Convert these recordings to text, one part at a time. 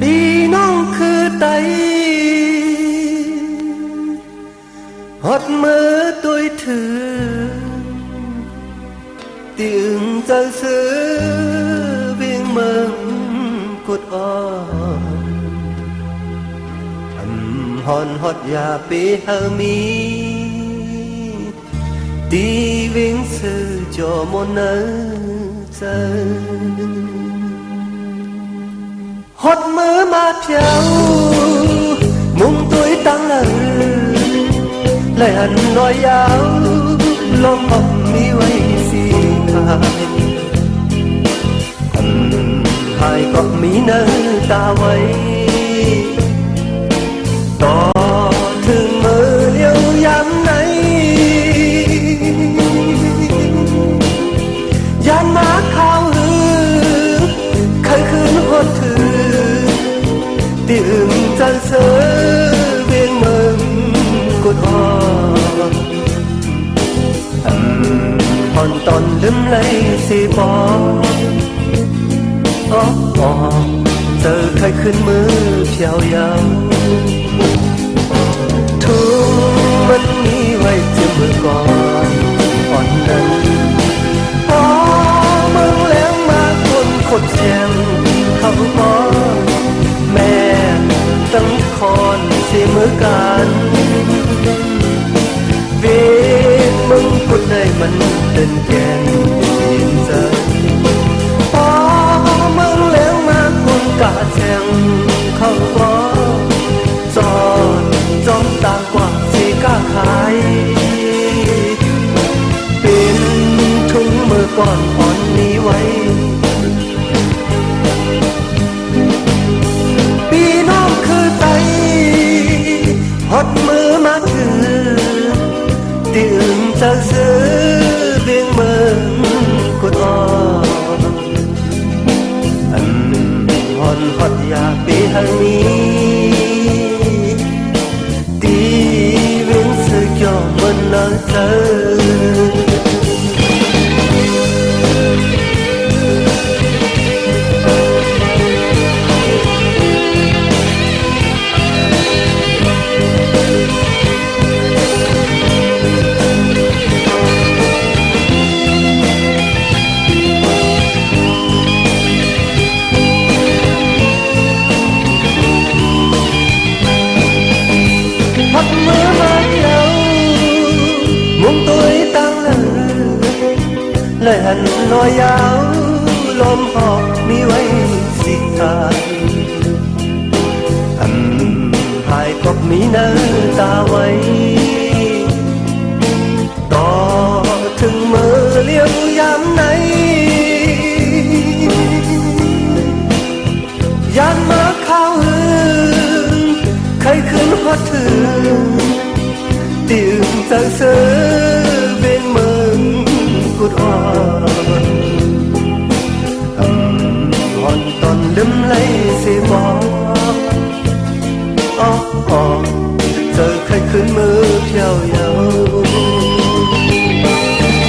ปีน้องคือไตหดมือตุยถือติอึงจะซื้อวิ่งเมือง กุดอ่อนอำหอนฮอดยาปีเฮามี đi vĩnh sư cho một nơi chân hót mơ mà theo mùng tuổi tăng lờ lời hận nói áo lo mộng mi quay xì khai hận hai có mi nơ ta quay to ตีอึมจันเสือเวียงเมืองกดอ่อนอืมหอนตอนลืมเลยสิบอกอ๋ออ๋อเจอใครขึ้นมือเพียวยาว มือกันเวีมึงพูดได้มันเดินแกนยินใจพอมึงเลี้ยงมาคนกาเสียงเข้าก็จอดจอมตากว่าสีกาขายเป็นทุ่งมือก่อนอ่อนนี้ไว้ หดมือมาถือตีอึงจะซื้อเบียงเมืองกุดอ่อนอันหอนหดยากปีทางนี้ตีเวียงสึกยอมมันนาเธอ เลยหันลอยยาวลมหอบมีไว้สิทายอันหายก็มีเนื้อตาไว้ ต่อถึงมือเลี้ยวยามไหนยานมาข้าวหืนใครขึ้นฮอดถือติ่มจังเสือ อเยา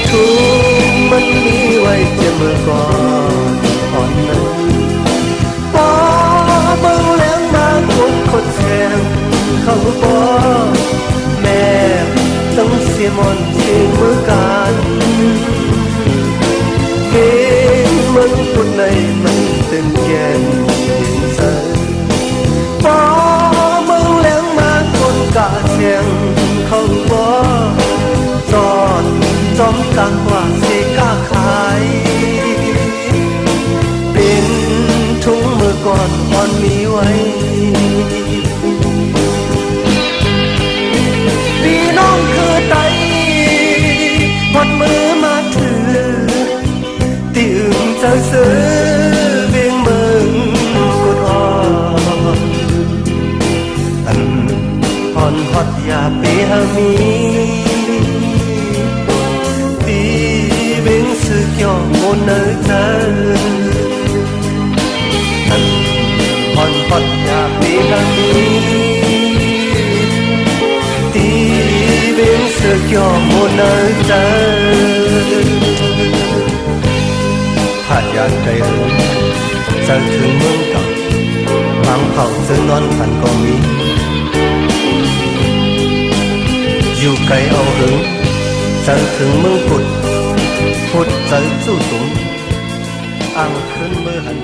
ทุกมันมีไว้เจ็บมือก่อนอ่อนนั้นพอมึงเลี้ยงมาทุกคนแทงเขาบอกแม่ต้องเสียมนเสียมือกันเห็นมึงพูดในมันเตึงแกน ดจอ nơi thơ thân hòn hòn nhà bị đang đi đi bên sự cho một nơi thơ hạt yàn trời hương sang thương mương cỏ mang phòng dương non phản con mỹ dù cây âu hứng sang thương mương cụt พุทธสันสู้สุมอังคือนมือหัน